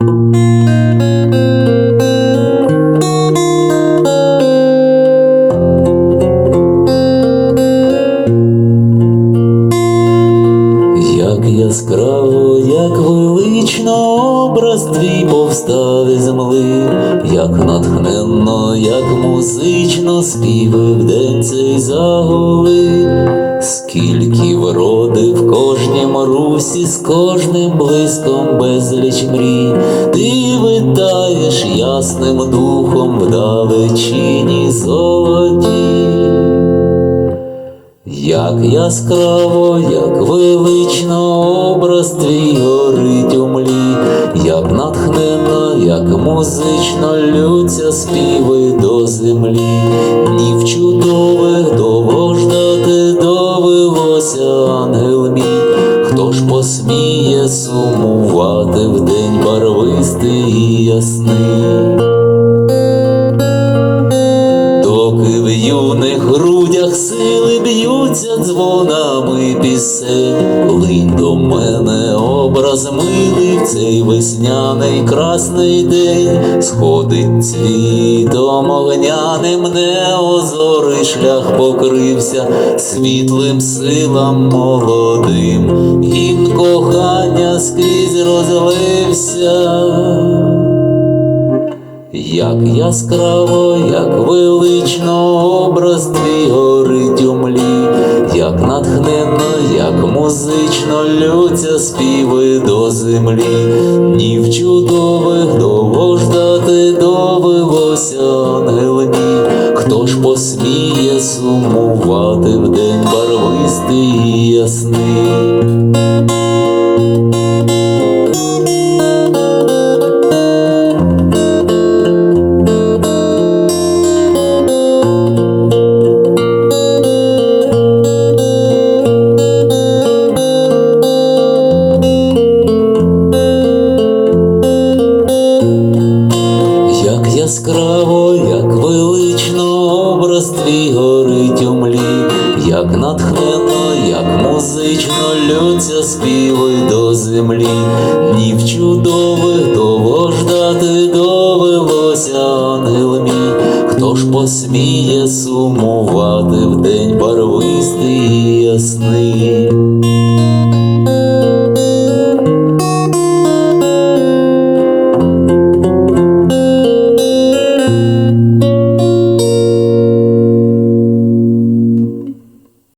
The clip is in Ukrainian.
Як яскраво, як велично образ твій повстав із земли, як натхненно, як музично співи в день цей загули, скільки вроди в кожнім русі, з кожним блиском безліч мрій, ти витаєш ясним духом в далечині золоті. Як яскраво, як велично образ твій горить у млі, як натхненно, як музично лються співи до землі, днів чудових довго ждати довелося ангел мій, хто ж посміє сумувати в день барвистий і ясний. Доки в юних грудях дзвонами пісень, линь до мене. Образ милий в цей весняний красний день, сходить цвітом огняним неозорий шлях покрився світлим силам молодим, гімн кохання скрізь розлився. Як яскраво, як велично образ твій горить у музично лються співи до землі, днів чудових довго ждати довелося ангел хто ж посміє сумувати в день барвистий і ясний. Твій горить у млі, як натхнено, як музично лються співи до землі, днів чудових того ждати довелося ангел хто ж посміє сумувати в день барвистий і ясний.